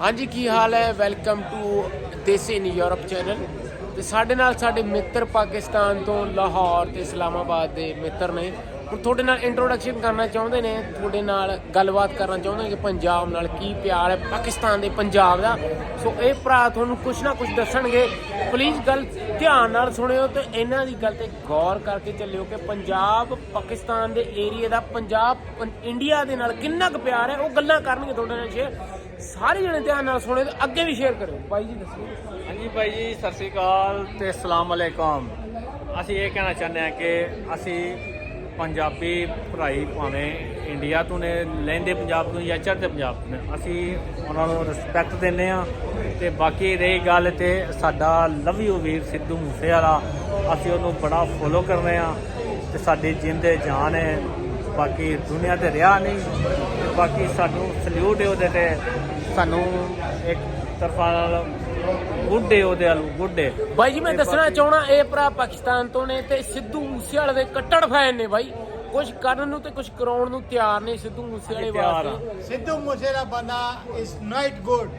ਹਾਂਜੀ, ਕੀ ਹਾਲ ਹੈ? Welcome to Desi in Europe channel ਤੇ ਸਾਡੇ ਨਾਲ ਸਾਡੇ ਮਿੱਤਰ ਪਾਕਿਸਤਾਨ ਤੋਂ ਲਾਹੌਰ ਤੇ ਇਸਲਾਮਾਬਾਦ ਦੇ ਮਿੱਤਰ ਨੇ। ਹੁਣ ਤੁਹਾਡੇ ਨਾਲ ਇੰਟਰੋਡਕਸ਼ਨ ਕਰਨਾ ਚਾਹੁੰਦੇ ਨੇ, ਤੁਹਾਡੇ ਨਾਲ ਗੱਲਬਾਤ ਕਰਨਾ ਚਾਹੁੰਦੇ ਨੇ ਕਿ ਪੰਜਾਬ ਨਾਲ ਕੀ ਪਿਆਰ ਹੈ, ਪਾਕਿਸਤਾਨ ਦੇ ਪੰਜਾਬ ਦਾ। ਸੋ ਇਹ ਭਰਾ ਤੁਹਾਨੂੰ ਕੁਝ ਨਾ ਕੁਝ ਦੱਸਣਗੇ। ਪਲੀਜ਼ ਗੱਲ ਧਿਆਨ ਨਾਲ ਸੁਣਿਓ ਤੇ ਇਹਨਾਂ ਦੀ ਗੱਲ ਤੇ ਗੌਰ ਕਰਕੇ ਚੱਲਿਓ ਕਿ ਪੰਜਾਬ, ਪਾਕਿਸਤਾਨ ਦੇ ਏਰੀਆ ਦਾ ਪੰਜਾਬ ਇੰਡੀਆ ਦੇ ਨਾਲ ਕਿੰਨਾ ਕੁ ਪਿਆਰ ਹੈ, ਉਹ ਗੱਲਾਂ ਕਰਨਗੇ ਤੁਹਾਡੇ ਨਾਲ ਸ਼ੇਅਰ ਸਾਰੇ ਜਣੇ ਧਿਆਨ ਨਾਲ ਸੁਣਿਓ ਤੇ ਅੱਗੇ ਵੀ ਸ਼ੇਅਰ ਕਰਿਓ। ਭਾਈ ਜੀ ਦੱਸੋ। ਹਾਂਜੀ ਭਾਈ ਜੀ, ਸਤਿ ਸ੍ਰੀ ਅਕਾਲ ਤੇ ਅਸਲਾਮ ਅਲੈਕਮ। ਅਸੀਂ ਇਹ ਕਹਿਣਾ ਚਾਹੁੰਦੇ ਹਾਂ ਕਿ ਅਸੀਂ ਪੰਜਾਬੀ ਭਰਾਈ ਭਾਵੇਂ ਇੰਡੀਆ ਤੋਂ ਨੇ, ਲਹਿੰਦੇ ਪੰਜਾਬ ਤੋਂ, ਜਾਂ ਚੜ੍ਹਦੇ ਪੰਜਾਬ ਤੋਂ ਨੇ, ਅਸੀਂ ਉਹਨਾਂ ਨੂੰ ਰਿਸਪੈਕਟ ਦਿੰਦੇ ਆ ਤੇ ਬਾਕੀ ਰਹੀ ਗੱਲ ਤੇ ਸਾਡਾ ਲਵ ਯੂ ਵੀਰ ਸਿੱਧੂ ਮੂਸੇਵਾਲਾ, ਅਸੀਂ ਉਹਨੂੰ ਬੜਾ ਫੋਲੋ ਕਰਨੇ ਆ ਤੇ ਸਾਡੀ ਜਿੰਦੇ ਜਾਨ ਹੈ, ਬਾਕੀ ਦੁਨੀਆ ਤੇ ਰਿਹਾ ਨਹੀਂ ਤੇ ਬਾਕੀ ਸਾਨੂੰ ਸਲੂਟ ਹੈ ਉਹਦੇ ਤੇ, ਸਾਨੂੰ ਇੱਕ ਤਰਫਾ ਨਾਲ ਗੁੱਡੇ ਉਹਦੇ ਵੱਲ ਗੁੱਡੇ ਬਾਈ ਜੀ ਮੈਂ ਦੱਸਣਾ ਚਾਹਣਾ ਇਹ ਭਰਾ ਪਾਕਿਸਤਾਨ ਤੋਂ ਨੇ ਤੇ ਸਿੱਧੂ ਮੂਸੇਵਾਲੇ ਦੇ ਕੱਟੜ ਫੈਨ ਨੇ ਬਾਈ ਕੁਝ ਕਰਨ ਨੂੰ ਤੇ ਕੁਝ ਕਰਾਉਣ ਨੂੰ ਤਿਆਰ ਨੇ ਸਿੱਧੂ ਮੂਸੇਵਾਲੇ ਤਿਆਰ ਆ। ਵਾਸਤੇ सिद्धू मूसेला बंदा इज नॉट गुड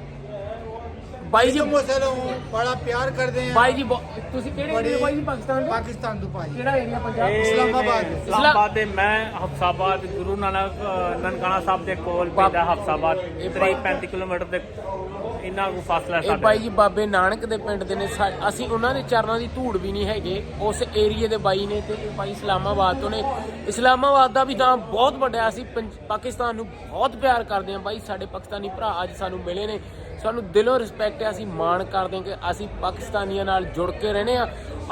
ਬਾਈ ਜੀ सिद्धू मूसेला हूँ बड़ा प्यार करते हैं ਬਾਈ ਜੀ ਬਹੁ- ਤੁਸੀਂ ਕਿਹੜੇ ਏਰੀਆ ਬਾਈ ਜੀ ਪਾਕਿਸਤਾਨ ਦੇ पाकिस्तान तो भाई ਕਿਹੜਾ ਏਰੀਆ ਪੰਜਾਬ ਇਹ ਇਸਲਾਮਾਬਾਦ। ਨੇ ਇਸਲਾਮਾਬਾਦ ਦੇ ਮੈਂ ਹਫਸਾਬਾਦ ਗੁਰੂ ਨਾਨਕ ਅ, ਨਨਕਾਣਾ ਸਾਹਿਬ ਦੇ ਕੋਲ ਪੈਂਦਾ ਹਫਸਾਬਾਦ ਇਹ 30 35 ਕਿਲੋਮੀਟਰ ਦੇ ਇੰਨਾ ਕੁ ਫਾਸਲਾ ਇਹ ਸਾਡੇ ਬਾਈ ਜੀ ਬਾਬੇ ਨਾਨਕ ਦੇ ਪਿੰਡ ਦੇ ਨੇ। ਸਾ- ਅਸੀਂ ਉਹਨਾਂ ਦੇ ਚਰਨਾਂ ਦੀ ਧੂੜ ਵੀ ਨਹੀਂ ਹੈਗੇ। ਉਸ ਏਰੀਏ ਦੇ ਬਾਈ ਨੇ ਤੇ ਇਹ ਬਾਈ ਇਸਲਾਮਾਬਾਦ ਤੋਂ ਨੇ। ਇਸਲਾਮਾਬਾਦ ਦਾ ਵੀ ਨਾਮ ਬਹੁਤ ਵੱਡਾ ਹੈ। ਅਸੀਂ ਪੰਜ- ਪਾਕਿਸਤਾਨ ਨੂੰ ਬਹੁਤ ਪਿਆਰ ਕਰਦੇ ਹਾਂ। ਬਾਈ ਸਾਡੇ ਪਾਕਿਸਤਾਨੀ ਭਰਾ ਅੱਜ ਸਾਨੂੰ ਮਿਲੇ ਨੇ। ਸਾਨੂੰ ਦਿਲੋਂ ਰਿਸਪੈਕਟ ਹੈ। ਅਸੀਂ ਮਾਣ ਕਰਦੇ ਹਾਂ ਕਿ ਅਸੀਂ ਪਾਕਿਸਤਾਨੀਆਂ ਨਾਲ ਜੁੜ ਕੇ ਰਹਨੇ ਆ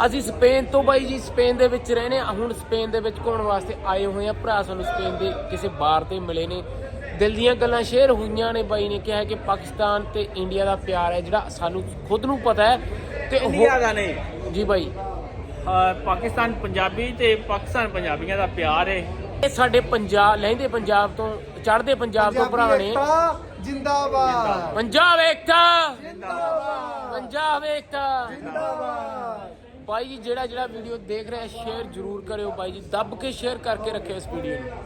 ਅਸੀਂ ਸਪੇਨ ਤੋਂ ਬਾਈ ਜੀ ਸਪੇਨ ਦੇ ਵਿੱਚ ਰਹਨੇ ਆ ਹੁਣ ਸਪੇਨ ਦੇ ਵਿੱਚ ਘੁੰਮਣ ਵਾਸਤੇ ਆਏ ਹੋਏ ਆ ਭਰਾ ਸਾਨੂੰ ਸਪੇਨ ਦੇ ਕਿਸੇ ਬਾਰ ਤੇ ਮਿਲੇ ਨੇ। ਦਿਲ ਦੀਆਂ ਗੱਲਾਂ ਸ਼ੇਅਰ ਹੋਈਆਂ ਨੇ ਬਾਈ ਨੇ ਕਿਹਾ ਕਿ ਪਾਕਿਸਤਾਨ ਤੇ ਇੰਡੀਆ ਦਾ ਪਿਆਰ ਹੈ ਜਿਹੜਾ ਸਾਨੂੰ ਖੁਦ ਨੂੰ ਪਤਾ ਹੈ ਤੇ ਇੰਡੀਆ ਦਾ ਨਹੀਂ। ਜੀ ਬਾਈ। ਪਾਕਿਸਤਾਨ ਪੰਜਾਬੀ ਤੇ ਪਾਕਿਸਤਾਨ ਪੰਜਾਬੀਆਂ ਦਾ ਪਿਆਰ ਹੈ। ਇਹ ਸਾਡੇ ਪੰਜਾਬ ਲਹਿੰਦੇ ਪੰਜਾਬ ਤੋਂ ਚੜ੍ਹਦੇ ਪੰਜਾਬ ਤੋਂ ਭਰਾ ਨੇ। ਪੰਜਾਬ ਏਕਤਾ। ਪੰਜਾਬ ਏਕਤਾ। ਬਾਈ ਜੀ ਜਿਹੜਾ ਜਿਹੜਾ ਵੀਡੀਓ ਦੇਖ ਰਿਹਾ ਸ਼ੇਅਰ ਜ਼ਰੂਰ ਕਰਿਓ ਬਾਈ ਜੀ। ਦੱਬ ਕੇ ਸ਼ੇਅਰ ਕਰਕੇ ਰੱਖਿਓ ਇਸ ਵੀਡੀਓ ਨੂੰ।